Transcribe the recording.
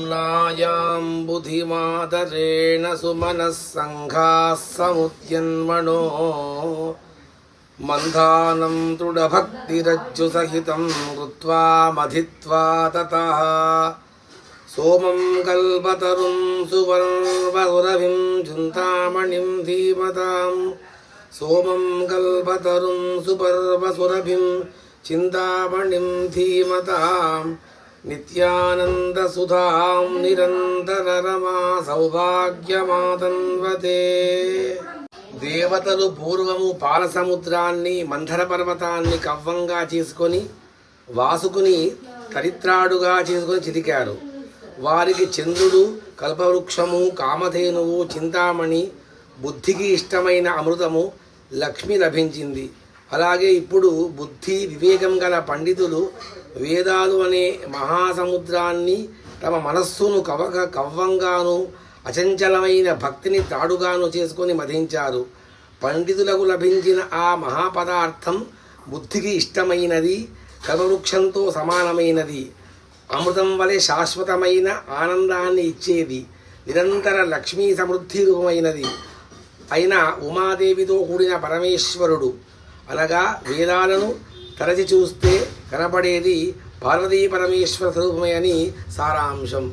यमुनायां बुधिमादरेण सुमनः सङ्घाः समुद्यन्मणो मन्दानं दृढभक्तिरज्जुसहितं कृत्वा मथित्वा ततः सोमं कल्पतरुं सुवर्वसुरभिं चिन्तामणिं धीमतां सोमं कल्पतरुं सुपर्वसुरभिं चिन्तामणिं धीमतां नित्यानन्दसुधां निरन्तररमा సౌభాగ్యమాతన్వతే దేవతలు పూర్వము పాల సముద్రాన్ని మంథర పర్వతాన్ని కవ్వంగా చేసుకొని వాసుకుని తరిత్రాడుగా చేసుకొని చితికారు వారికి చంద్రుడు కల్పవృక్షము కామధేనువు చింతామణి బుద్ధికి ఇష్టమైన అమృతము లక్ష్మి లభించింది అలాగే ఇప్పుడు బుద్ధి వివేకం గల పండితులు వేదాలు అనే మహాసముద్రాన్ని తమ మనస్సును కవక కవ్వంగాను అచంచలమైన భక్తిని తాడుగాను చేసుకొని మధించారు. పండితులకు లభించిన ఆ మహాపదార్థం బుద్ధికి ఇష్టమైనది కలవృక్షంతో సమానమైనది. అమృతం వలె శాశ్వతమైన ఆనందాన్ని ఇచ్చేది నిరంతర లక్ష్మీ సమృద్ధి రూపమైనది. అయిన ఉమాదేవితో కూడిన పరమేశ్వరుడు అనగా వేదాలను తరచి చూస్తే కనపడేది పార్వతీ పరమేశ్వర స్వరూపమే అని సారాంశం.